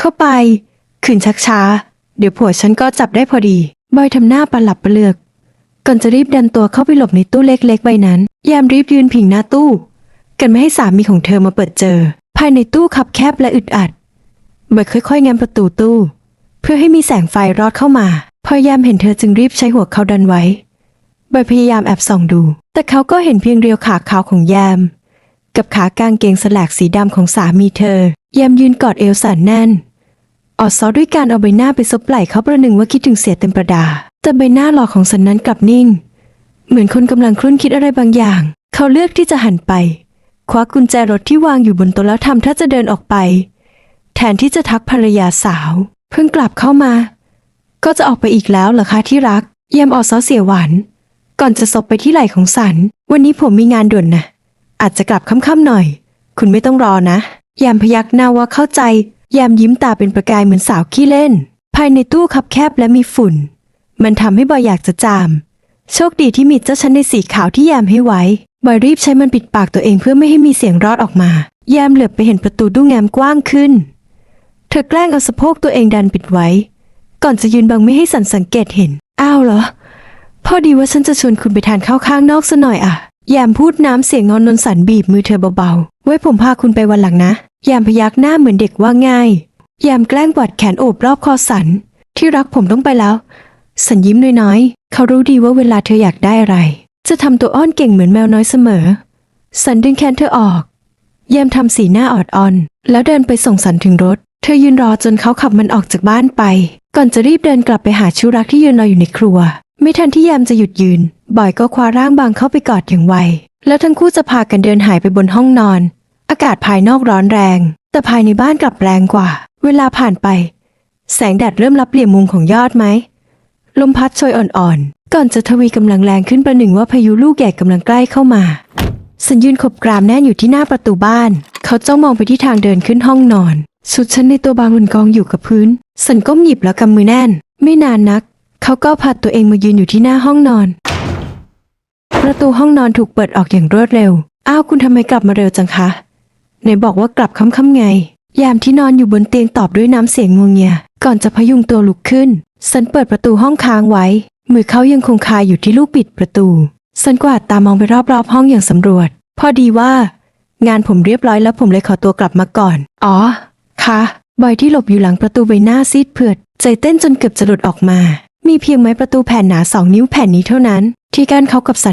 เข้าไป ขืนชักช้า เดี๋ยวผัวฉันก็จับได้พอดี บอยทำหน้าประหลับประเลือก ก่อนจะรีบดันตัวเข้าไปหลบในตู้เล็กๆใบนั้น ยามรีบยืนพิงหน้าตู้ กันไม่ให้สามีของเธอมาเปิดเจอ ภายในตู้คับแคบและอึดอัดบอยค่อยๆงันประตูตู้ เพื่อให้มีแสงไฟรอดเข้ามา พอยามเห็นเธอจึงรีบใช้หัวเขาดันไว้บอยพยายามแอบส่องดู แต่เขาก็เห็นเพียงเรียวขาขาวของยาม กับขากางเกงสแลกสีดำของสามีเธอ ยามยืนกอดเอวสันแน่น ออดซอด้วยการเอาใบหน้าไปซบไหล่เขาประหนึ่งว่าคิดถึงเสียเต็มประดา แต่ใบหน้าหล่อของสันนั้นกลับนิ่ง เหมือนคนกำลังครุ่นคิดอะไรบางอย่าง เขาเลือกที่จะหันไป คว้ากุญแจรถที่วางอยู่บนโต๊ะแล้วทำท่าจะเดินออกไป แทนที่จะทักภรรยาสาว เพิ่งกลับเข้ามา ก็จะออกไปอีกแล้วเหรอคะที่รักเยี่ยมออซอเสียหวานก่อนจะศบไปที่ไหล่ของสัน วันนี้ผมมีงานด่วนนะอาจจะกลับค่ำๆหน่อย คุณไม่ต้องรอนะ ยามพยักหน้าว่าเข้าใจ ยามยิ้มตาเป็นประกายเหมือนสาวขี้เล่น ภายในตู้คับแคบและมีฝุ่น มันทำให้บอยอยากจะจาม โชคดีที่มีเจ้าชั้นในสีขาวที่ยามให้ไว้ บอยรีบใช้มันปิดปากตัวเองเพื่อไม่ให้มีเสียงรอดออกมายามเหลือบไปเห็นประตูดูงามกว้างขึ้น เธอแกล้งเอาสะโพกตัวเองดันปิดไว้ ก่อนจะยืนบังไม่ให้สันสังเกตเห็น อ้าวเหรอ พอดีว่าฉันจะชวนคุณไปทานข้าวข้างนอกซะหน่อยอะยามพูดน้ำเสียงงอนนนสันบีบมือเธอเบาๆ ไว้ผมพาคุณไปวันหลังนะ ยามพยักหน้าเหมือนเด็กว่าง่าย ยามแกล้งกวาดแขนโอบรอบคอสัน ที่รักผมต้องไปแล้ว สันยิ้มน้อยๆ เขารู้ดีว่าเวลาเธออยากได้อะไร จะทำตัวอ้อนเก่งเหมือนแมวน้อยเสมอ สันดึงแขนเธอออกยามทำสีหน้าออดออน แล้วเดินไปส่งสันถึงรถ เธอยืนรอจนเขาขับมันออกจากบ้านไป ก่อนจะรีบเดินกลับไปหาชูรักที่ยืนรออยู่ในครัว ไม่ทันที่ยามจะหยุดยืน บ่อยก็คว้าร่างบางเข้าไปกอดอย่างไว แล้วทั้งคู่จะพากันเดินหายไปบนห้องนอน อากาศภายนอกร้อนแรง แต่ภายในบ้านกลับแรงกว่า เวลาผ่านไป แสงแดดเริ่มรับเหลี่ยมมุมของยอดไหมลมพัดโชยอ่อนๆ ก่อนจะทวีกำลังแรงขึ้นประหนึ่งว่าพายุลูกใหญ่กำลังใกล้เข้ามาสัญยืนขบกรามแน่นอยู่ที่หน้าประตูบ้าน เขาจ้องมองไปที่ทางเดินขึ้นห้องนอนชุดชั้นในตัวบางบนกองอยู่กับพื้น สันก้มหยิบแล้วกำมือแน่น ไม่นานนัก เขาก็ผัดตัวเองมายืนอยู่ที่หน้าห้องนอน ประตูห้องนอนถูกเปิดออกอย่างรวดเร็ว อ้าวคุณทำไมกลับมาเร็วจังคะ ไหนบอกว่ากลับค่ำๆไง ยามที่นอนอยู่บนเตียงตอบด้วยน้ำเสียงงวงเงีย ก่อนจะพยุงตัวลุกขึ้น สันเปิดประตูห้องค้างไว้ มือเขายังคงคาอยู่ที่ลูกบิดประตู สันกวาดตามองไปรอบๆห้องอย่างสำรวจ พอดีว่า งานผมเรียบร้อยแล้วผมเลยขอตัวกลับมาก่อน อ๋อ ค่ะบอยที่หลบอยู่หลังประตูใบหน้าซีดเผือด ใจเต้นจนเกือบจะหลุดออกมา มีเพียงไม้ประตูแผ่นหนาสองนิ้วแผ่นนี้เท่านั้น ที่กั้นเขากับสัน